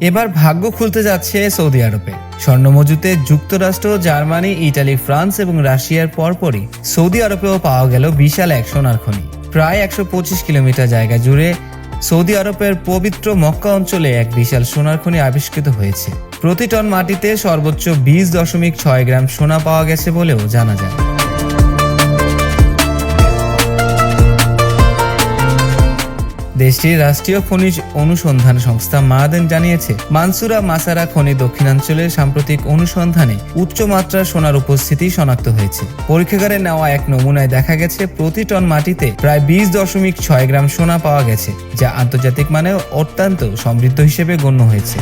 এবার ভাগ্য খুলতে যাচ্ছে সৌদি আরবে। স্বর্ণ মজুতে যুক্তরাষ্ট্র, জার্মানি, ইটালি, ফ্রান্স এবং রাশিয়ার পরপরই সৌদি আরবেও পাওয়া গেল বিশাল এক সোনার খনি। প্রায় একশো পঁচিশ কিলোমিটার জায়গা জুড়ে সৌদি আরবের পবিত্র মক্কা অঞ্চলে এক বিশাল সোনার খনি আবিষ্কৃত হয়েছে। প্রতি টন মাটিতে সর্বোচ্চ বিশ দশমিক ছয় গ্রাম সোনা পাওয়া গেছে বলেও জানা যায়। দেশটির রাষ্ট্রীয় খনিজ অনুসন্ধান সংস্থা মাদেন জানিয়েছে, মানসুরা মাসারা খনি দক্ষিণাঞ্চলের সাম্প্রতিক অনুসন্ধানে উচ্চমাত্রার সোনার উপস্থিতি শনাক্ত হয়েছে। পরীক্ষাগারে নেওয়া এক নমুনায় দেখা গেছে, প্রতি টন মাটিতে প্রায় বিশ দশমিক ছয় গ্রাম সোনা পাওয়া গেছে, যা আন্তর্জাতিক মানে অত্যন্ত সমৃদ্ধ হিসেবে গণ্য হয়েছে।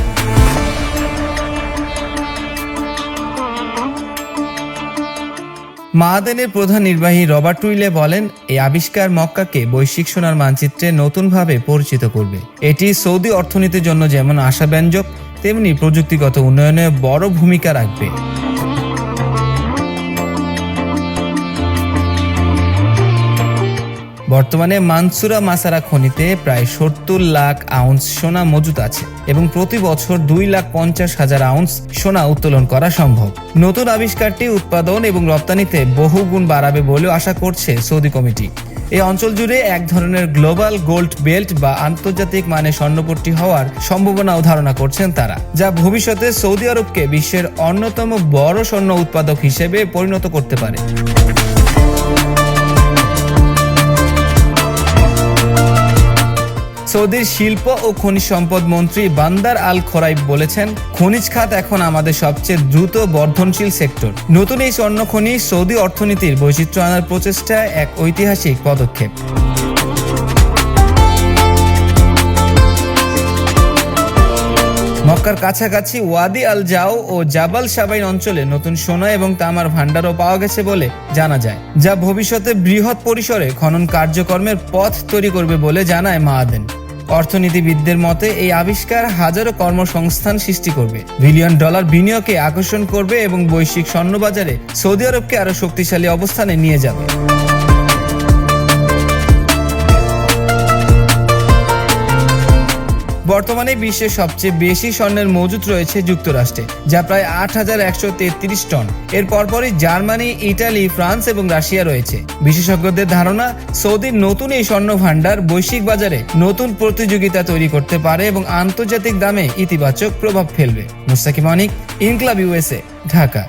মাহাদেনের প্রধান নির্বাহী রবার্ট টুইলে বলেন, এই আবিষ্কার মক্কাকে বৈশ্বিক সোনার মানচিত্রে নতুনভাবে পরিচিত করবে। এটি সৌদি অর্থনীতির জন্য যেমন আশাব্যঞ্জক, তেমনি প্রযুক্তিগত উন্নয়নে বড় ভূমিকা রাখবে। বর্তমানে মানসুরা মাসারা খনিতে প্রায় সত্তর লাখ আউন্স সোনা মজুত আছে এবং প্রতি বছর দুই লাখ পঞ্চাশ হাজার আউন্স সোনা উত্তোলন করা সম্ভব। নতুন আবিষ্কারটি উৎপাদন এবং রপ্তানিতে বহু গুণ বাড়াবে বলেও আশা করছে সৌদি কমিটি। এই অঞ্চল জুড়ে এক ধরনের গ্লোবাল গোল্ড বেল্ট বা আন্তর্জাতিক মানে স্বর্ণপট্টি হওয়ার সম্ভাবনাও ধারণা করছেন তারা, যা ভবিষ্যতে সৌদি আরবকে বিশ্বের অন্যতম বড় স্বর্ণ উৎপাদক হিসেবে পরিণত করতে পারে। সৌদির শিল্প ও খনিজ সম্পদ মন্ত্রী বান্দার আল খোরাইব বলেছেন, খনিজ খাত এখন আমাদের সবচেয়ে দ্রুত বর্ধনশীল সেক্টর। নতুন এই স্বর্ণ খনি সৌদি অর্থনীতির বৈচিত্র্য আনার প্রচেষ্টায় এক ঐতিহাসিক পদক্ষেপ। মক্কার কাছাকাছি ওয়াদি আল জাও ও জাবাল সাবাইন অঞ্চলে নতুন সোনা এবং তামার ভান্ডারও পাওয়া গেছে বলে জানা যায়, যা ভবিষ্যতে বৃহৎ পরিসরে খনন কার্যক্রমের পথ তৈরি করবে বলে জানায় মাহাদেন অর্থনীতিবিদদের মতে, এই আবিষ্কার হাজারো কর্মসংস্থান সৃষ্টি করবে। বিলিয়ন ডলার বিনিয়োগে আকর্ষণ করবে এবং বৈশ্বিক স্বর্ণবাজারে সৌদি আরবকে আরও শক্তিশালী অবস্থানে নিয়ে যাবে। বর্তমানে বিশ্বের সবচেয়ে বেশি স্বর্ণের মজুত রয়েছে যুক্তরাষ্ট্রে, যা প্রায় আট হাজার একশো তেত্রিশ টন। এর পরপরই জার্মানি, ইটালি, ফ্রান্স এবং রাশিয়া রয়েছে। বিশেষজ্ঞদের ধারণা সৌদির নতুন এই স্বর্ণ ভান্ডার বৈশ্বিক বাজারে নতুন প্রতিযোগিতা তৈরি করতে পারে এবং আন্তর্জাতিক দামে ইতিবাচক প্রভাব ফেলবে। মুস্তাকিম অনিক, ইনক্লাব ইউএসএ ঢাকা।